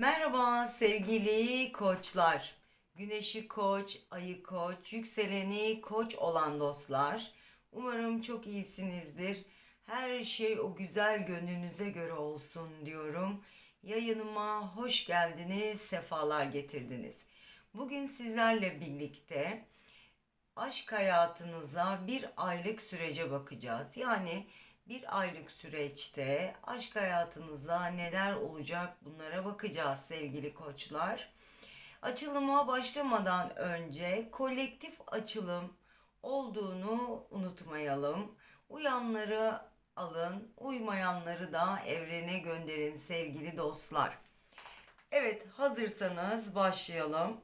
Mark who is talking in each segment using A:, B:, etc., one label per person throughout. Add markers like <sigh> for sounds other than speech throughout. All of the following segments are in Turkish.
A: Merhaba sevgili koçlar. Güneşi koç, ayı koç, yükseleni koç olan dostlar. Umarım çok iyisinizdir. Her şey o güzel gönlünüze göre olsun diyorum. Yayınıma hoş geldiniz, sefalar getirdiniz. Bugün sizlerle birlikte aşk hayatınıza bir aylık sürece bakacağız. Yani bir aylık süreçte aşk hayatınızda neler olacak bunlara bakacağız sevgili koçlar. Açılıma başlamadan önce kolektif açılım olduğunu unutmayalım. Uyanları alın, uymayanları da evrene gönderin sevgili dostlar. Evet, hazırsanız başlayalım.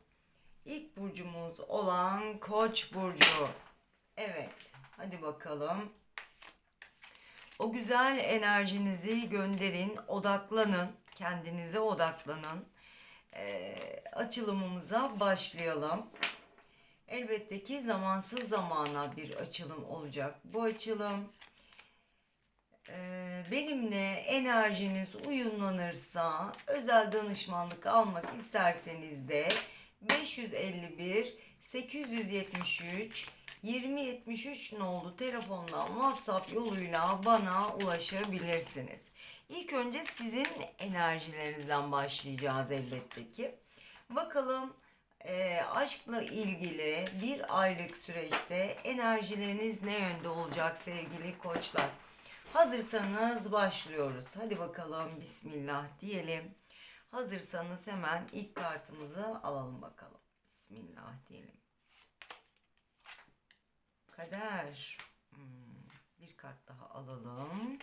A: İlk burcumuz olan Koç burcu. Evet, hadi bakalım. O güzel enerjinizi gönderin, odaklanın, kendinize odaklanın. Ee, açılımımıza başlayalım. Elbette ki zamansız zamana bir açılım olacak. Bu açılım e, benimle enerjiniz uyumlanırsa özel danışmanlık almak isterseniz de 551 873 2073 nolu telefondan WhatsApp yoluyla bana ulaşabilirsiniz. İlk önce sizin enerjilerinizden başlayacağız elbette ki. Bakalım e, aşkla ilgili bir aylık süreçte enerjileriniz ne yönde olacak sevgili koçlar? Hazırsanız başlıyoruz. Hadi bakalım Bismillah diyelim. Hazırsanız hemen ilk kartımızı alalım bakalım. Bismillah diyelim. Kader. Hmm, bir kart daha alalım.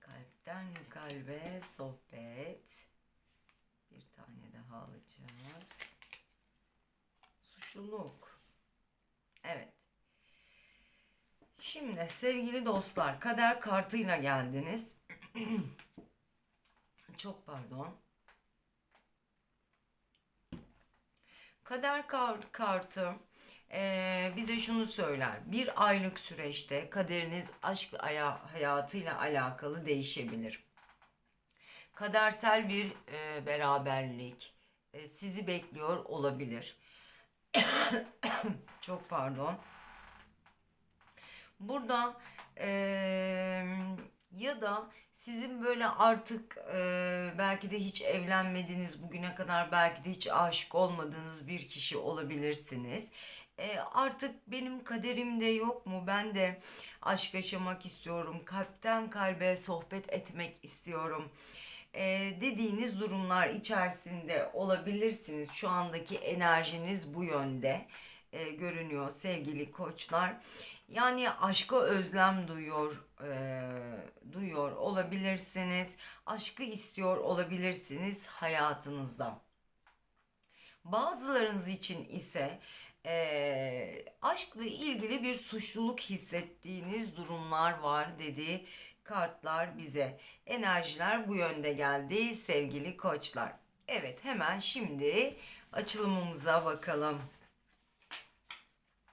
A: Kalpten kalbe sohbet. Bir tane daha alacağız. Suçluluk. Evet. Şimdi sevgili dostlar kader kartıyla geldiniz. <clears throat> Çok pardon. Kader kar- kartı eee, bize şunu söyler. Bir aylık süreçte kaderiniz aşk aya- hayatıyla alakalı değişebilir. Kadersel bir eee, beraberlik eee, sizi bekliyor olabilir. <coughs> Çok pardon. Burada eee, ya da sizin böyle artık eee, belki de hiç evlenmediğiniz bugüne kadar belki de hiç aşık olmadığınız bir kişi olabilirsiniz. Eee, artık benim kaderimde yok mu? Ben de aşk yaşamak istiyorum. Kalpten kalbe sohbet etmek istiyorum. Eee, dediğiniz durumlar içerisinde olabilirsiniz. Şu andaki enerjiniz bu yönde e, görünüyor sevgili koçlar. Yani aşka özlem duyuyor, e, duyuyor olabilirsiniz. Aşkı istiyor olabilirsiniz hayatınızda. Bazılarınız için ise e, aşkla ilgili bir suçluluk hissettiğiniz durumlar var dedi kartlar bize. Enerjiler bu yönde geldi sevgili koçlar. Evet hemen şimdi açılımımıza bakalım.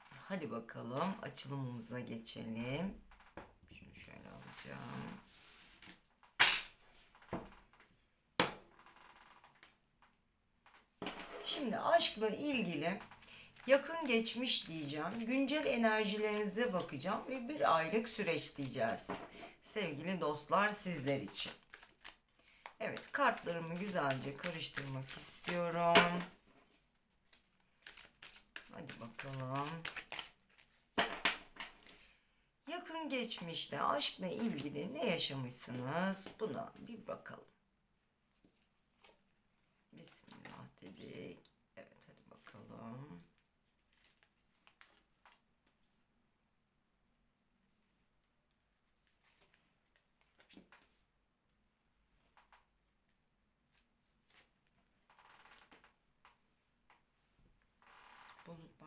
A: Hadi bakalım açılımımıza geçelim. Şunu şöyle alacağım. Şimdi aşkla ilgili yakın geçmiş diyeceğim. Güncel enerjilerinize bakacağım ve bir aylık süreç diyeceğiz. Sevgili dostlar sizler için. Evet kartlarımı güzelce karıştırmak istiyorum. Hadi bakalım. Yakın geçmişte aşkla ilgili ne yaşamışsınız? Buna bir bakalım. Bismillah dedik. Evet hadi bakalım.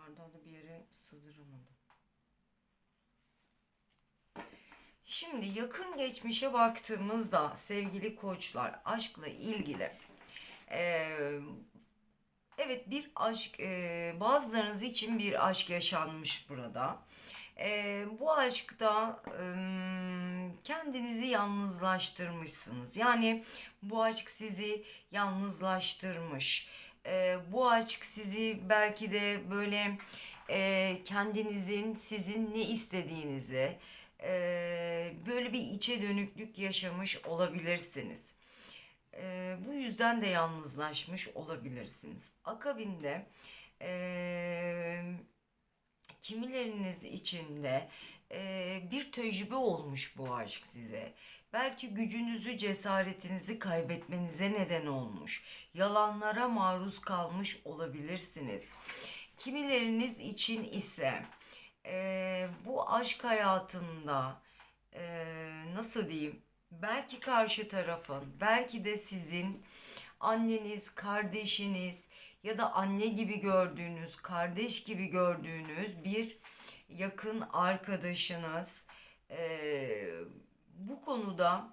A: Bardağı da bir yere sığdıramadım. Şimdi yakın geçmişe baktığımızda sevgili koçlar aşkla ilgili eee, evet bir aşk eee, bazılarınız için bir aşk yaşanmış burada. Ee, bu aşkta ım, kendinizi yalnızlaştırmışsınız. Yani bu aşk sizi yalnızlaştırmış. Ee, bu aşk sizi belki de böyle e, kendinizin sizin ne istediğinizi e, böyle bir içe dönüklük yaşamış olabilirsiniz. E, bu yüzden de yalnızlaşmış olabilirsiniz. Akabinde e, kimileriniz için de e, bir tecrübe olmuş bu aşk size. Belki gücünüzü, cesaretinizi kaybetmenize neden olmuş. Yalanlara maruz kalmış olabilirsiniz. Kimileriniz için ise e, bu aşk hayatında e, nasıl diyeyim? Belki karşı tarafın, belki de sizin anneniz, kardeşiniz ya da anne gibi gördüğünüz, kardeş gibi gördüğünüz bir yakın arkadaşınız e, bu konuda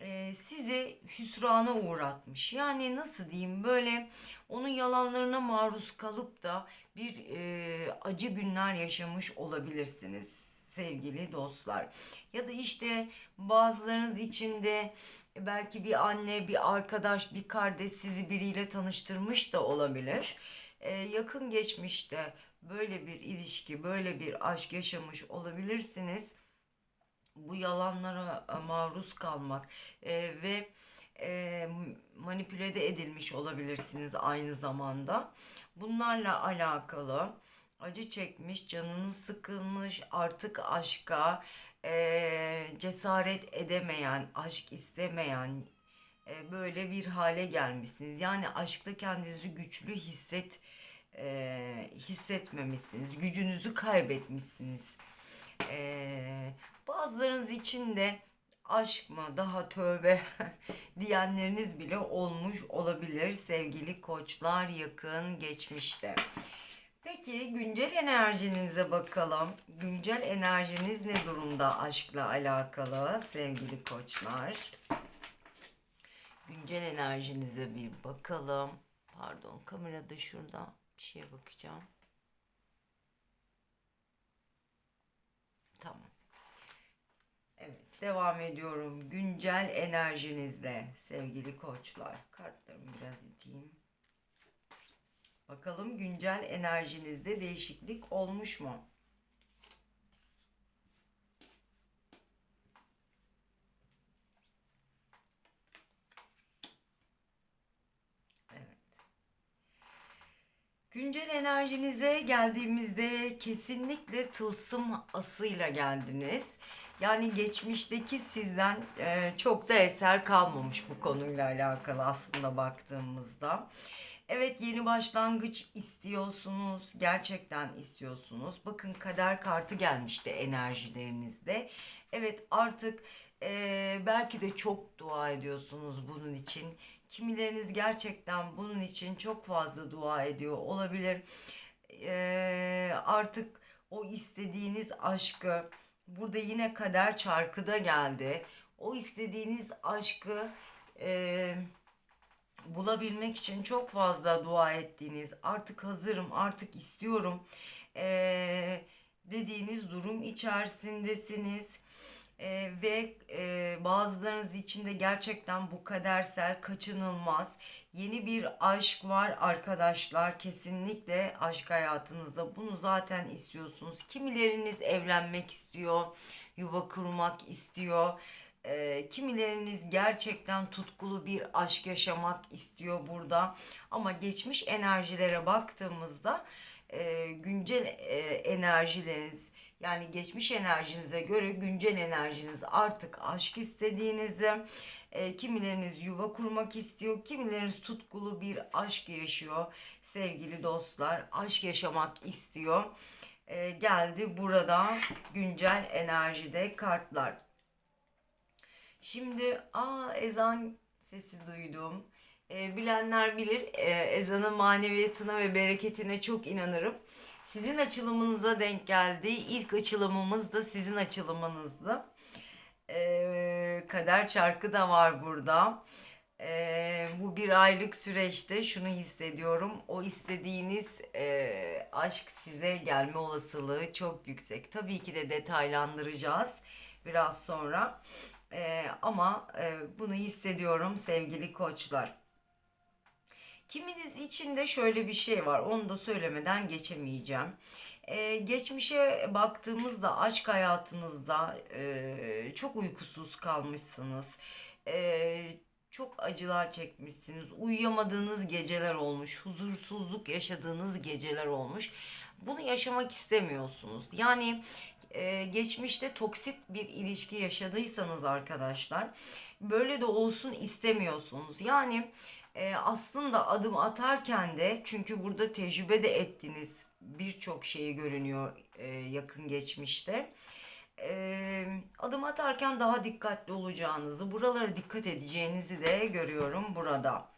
A: e, sizi hüsrana uğratmış. Yani nasıl diyeyim böyle onun yalanlarına maruz kalıp da bir e, acı günler yaşamış olabilirsiniz sevgili dostlar. Ya da işte bazılarınız için de belki bir anne, bir arkadaş, bir kardeş sizi biriyle tanıştırmış da olabilir. E, yakın geçmişte böyle bir ilişki, böyle bir aşk yaşamış olabilirsiniz bu yalanlara e, maruz kalmak e, ve e, manipüle de edilmiş olabilirsiniz aynı zamanda. Bunlarla alakalı acı çekmiş, canınız sıkılmış, artık aşka e, cesaret edemeyen, aşk istemeyen e, böyle bir hale gelmişsiniz. Yani aşkta kendinizi güçlü hisset e, hissetmemişsiniz, gücünüzü kaybetmişsiniz. E, Bazılarınız için de aşk mı daha tövbe <laughs> diyenleriniz bile olmuş olabilir sevgili koçlar yakın geçmişte. Peki güncel enerjinize bakalım. Güncel enerjiniz ne durumda aşkla alakalı sevgili koçlar? Güncel enerjinize bir bakalım. Pardon kamerada şurada bir şeye bakacağım. Tamam. Evet, devam ediyorum. Güncel enerjinizle sevgili koçlar. Kartlarımı biraz iteyim. Bakalım güncel enerjinizde değişiklik olmuş mu? Evet. Güncel enerjinize geldiğimizde kesinlikle tılsım asıyla geldiniz. Yani geçmişteki sizden e, çok da eser kalmamış bu konuyla alakalı aslında baktığımızda. Evet yeni başlangıç istiyorsunuz. Gerçekten istiyorsunuz. Bakın kader kartı gelmişti enerjilerinizde. Evet artık e, belki de çok dua ediyorsunuz bunun için. Kimileriniz gerçekten bunun için çok fazla dua ediyor olabilir. E, artık o istediğiniz aşkı Burada yine kader çarkıda geldi. O istediğiniz aşkı e, bulabilmek için çok fazla dua ettiğiniz, artık hazırım, artık istiyorum e, dediğiniz durum içerisindesiniz. E, ve e, bazılarınız için de gerçekten bu kadersel kaçınılmaz. Yeni bir aşk var arkadaşlar. Kesinlikle aşk hayatınızda. Bunu zaten istiyorsunuz. Kimileriniz evlenmek istiyor yuva kurmak istiyor. E, kimileriniz gerçekten tutkulu bir aşk yaşamak istiyor burada. Ama geçmiş enerjilere baktığımızda e, güncel e, enerjileriniz yani geçmiş enerjinize göre güncel enerjiniz artık aşk istediğinizi, e, kimileriniz yuva kurmak istiyor, kimileriniz tutkulu bir aşk yaşıyor sevgili dostlar. Aşk yaşamak istiyor. E, geldi burada güncel enerjide kartlar. Şimdi aa ezan sesi duydum. E, bilenler bilir e, ezanın maneviyatına ve bereketine çok inanırım. Sizin açılımınıza denk geldi. İlk açılımımız da sizin açılımınızdı. Ee, kader çarkı da var burada. Ee, bu bir aylık süreçte şunu hissediyorum. O istediğiniz e, aşk size gelme olasılığı çok yüksek. Tabii ki de detaylandıracağız biraz sonra. Ee, ama e, bunu hissediyorum sevgili koçlar. Kiminiz içinde şöyle bir şey var. Onu da söylemeden geçemeyeceğim. Ee, geçmişe baktığımızda aşk hayatınızda e, çok uykusuz kalmışsınız. Ee, çok acılar çekmişsiniz. Uyuyamadığınız geceler olmuş. Huzursuzluk yaşadığınız geceler olmuş. Bunu yaşamak istemiyorsunuz. Yani e, geçmişte toksit bir ilişki yaşadıysanız arkadaşlar böyle de olsun istemiyorsunuz. Yani e, aslında adım atarken de çünkü burada tecrübe de ettiniz birçok şeyi görünüyor e, yakın geçmişte. E, adım atarken daha dikkatli olacağınızı, buralara dikkat edeceğinizi de görüyorum burada.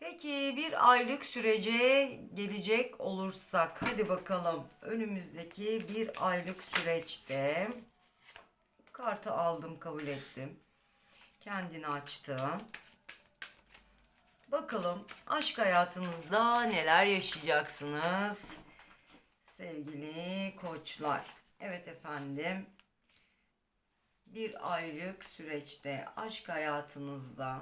A: Peki bir aylık sürece gelecek olursak hadi bakalım önümüzdeki bir aylık süreçte kartı aldım kabul ettim. Kendini açtı. Bakalım aşk hayatınızda neler yaşayacaksınız sevgili koçlar. Evet efendim. Bir aylık süreçte aşk hayatınızda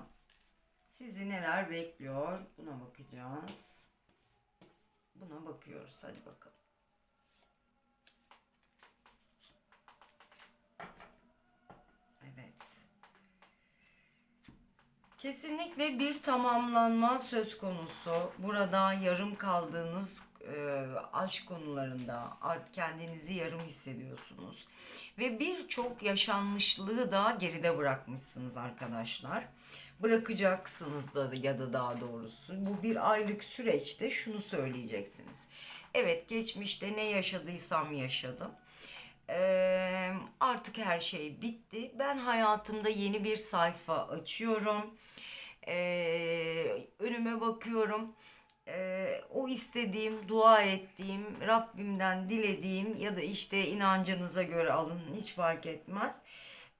A: sizi neler bekliyor? Buna bakacağız. Buna bakıyoruz. Hadi bakalım. Evet. Kesinlikle bir tamamlanma söz konusu. Burada yarım kaldığınız e, aşk konularında artık kendinizi yarım hissediyorsunuz. Ve birçok yaşanmışlığı da geride bırakmışsınız arkadaşlar. Bırakacaksınız da ya da daha doğrusu. Bu bir aylık süreçte şunu söyleyeceksiniz. Evet geçmişte ne yaşadıysam yaşadım. Ee, artık her şey bitti. Ben hayatımda yeni bir sayfa açıyorum. Ee, önüme bakıyorum. Ee, o istediğim, dua ettiğim, Rabbimden dilediğim ya da işte inancınıza göre alın hiç fark etmez.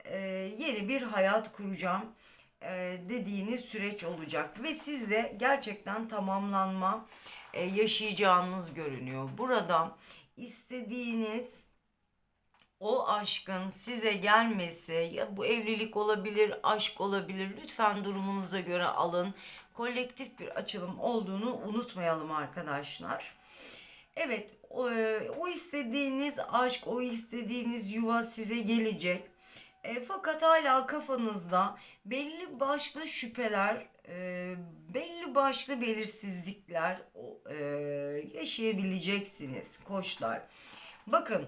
A: Ee, yeni bir hayat kuracağım e, dediğiniz süreç olacak ve sizde gerçekten tamamlanma e, yaşayacağınız görünüyor. Burada istediğiniz o aşkın size gelmesi ya bu evlilik olabilir, aşk olabilir. Lütfen durumunuza göre alın. Kolektif bir açılım olduğunu unutmayalım arkadaşlar. Evet, o, o istediğiniz aşk, o istediğiniz yuva size gelecek. E, fakat hala kafanızda belli başlı şüpheler, e, belli başlı belirsizlikler e, yaşayabileceksiniz koçlar. Bakın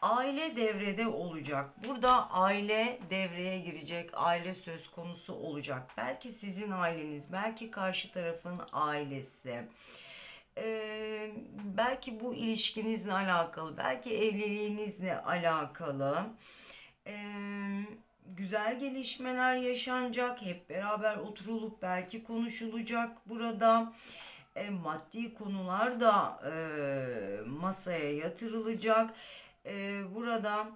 A: aile devrede olacak. Burada aile devreye girecek, aile söz konusu olacak. Belki sizin aileniz, belki karşı tarafın ailesi. Ee, belki bu ilişkinizle alakalı, belki evliliğinizle alakalı. Ee, güzel gelişmeler yaşanacak. Hep beraber oturulup belki konuşulacak burada. E, maddi konular da e, masaya yatırılacak. E, burada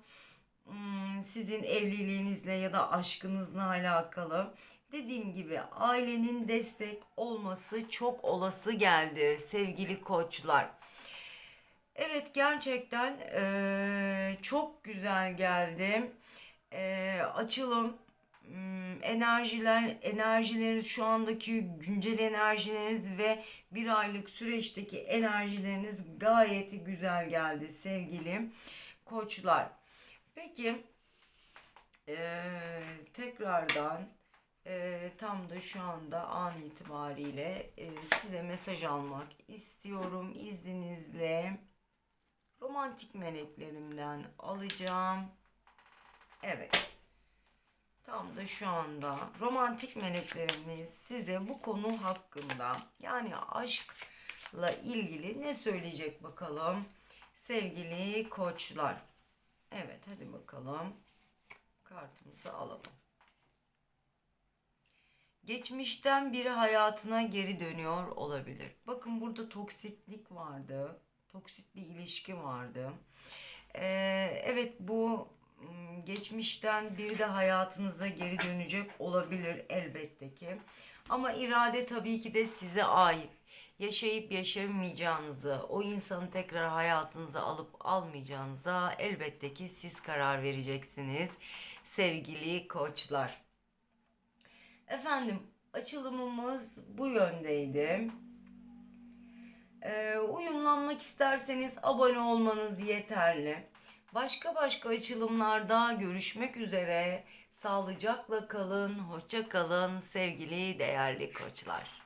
A: hmm, sizin evliliğinizle ya da aşkınızla alakalı dediğim gibi ailenin destek olması çok olası geldi sevgili koçlar. Evet gerçekten e, çok güzel geldi. E, açılım enerjiler enerjileriniz şu andaki güncel enerjileriniz ve bir aylık süreçteki enerjileriniz gayet güzel geldi sevgili koçlar. Peki e, tekrardan e, tam da şu anda an itibariyle e, size mesaj almak istiyorum izninizle romantik meleklerimden alacağım. Evet. Tam da şu anda romantik meleklerimiz size bu konu hakkında yani aşkla ilgili ne söyleyecek bakalım sevgili koçlar. Evet hadi bakalım kartımızı alalım. Geçmişten biri hayatına geri dönüyor olabilir. Bakın burada toksiklik vardı. Toksit bir ilişki vardı. Ee, evet bu geçmişten biri de hayatınıza geri dönecek olabilir elbette ki. Ama irade tabii ki de size ait. Yaşayıp yaşamayacağınızı, o insanı tekrar hayatınıza alıp almayacağınıza elbette ki siz karar vereceksiniz sevgili koçlar. Efendim açılımımız bu yöndeydi. Ee, uyumlanmak isterseniz abone olmanız yeterli. Başka başka açılımlarda görüşmek üzere. Sağlıcakla kalın, hoşça kalın sevgili değerli koçlar.